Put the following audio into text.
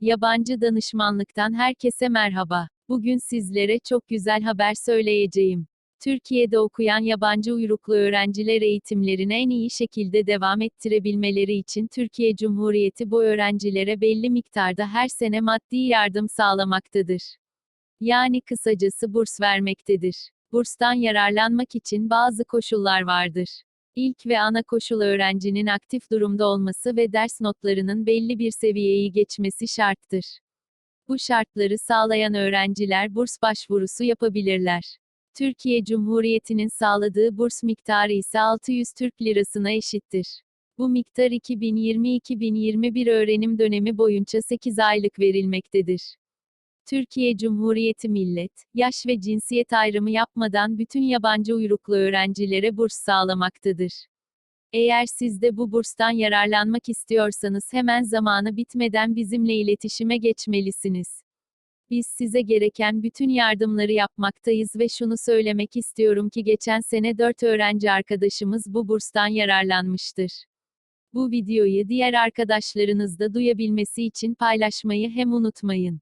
Yabancı danışmanlıktan herkese merhaba. Bugün sizlere çok güzel haber söyleyeceğim. Türkiye'de okuyan yabancı uyruklu öğrenciler eğitimlerine en iyi şekilde devam ettirebilmeleri için Türkiye Cumhuriyeti bu öğrencilere belli miktarda her sene maddi yardım sağlamaktadır. Yani kısacası burs vermektedir. Burstan yararlanmak için bazı koşullar vardır. İlk ve ana koşul öğrencinin aktif durumda olması ve ders notlarının belli bir seviyeyi geçmesi şarttır. Bu şartları sağlayan öğrenciler burs başvurusu yapabilirler. Türkiye Cumhuriyeti'nin sağladığı burs miktarı ise 600 Türk Lirasına eşittir. Bu miktar 2020-2021 öğrenim dönemi boyunca 8 aylık verilmektedir. Türkiye Cumhuriyeti millet, yaş ve cinsiyet ayrımı yapmadan bütün yabancı uyruklu öğrencilere burs sağlamaktadır. Eğer siz de bu burstan yararlanmak istiyorsanız hemen zamanı bitmeden bizimle iletişime geçmelisiniz. Biz size gereken bütün yardımları yapmaktayız ve şunu söylemek istiyorum ki geçen sene 4 öğrenci arkadaşımız bu burstan yararlanmıştır. Bu videoyu diğer arkadaşlarınız da duyabilmesi için paylaşmayı hem unutmayın.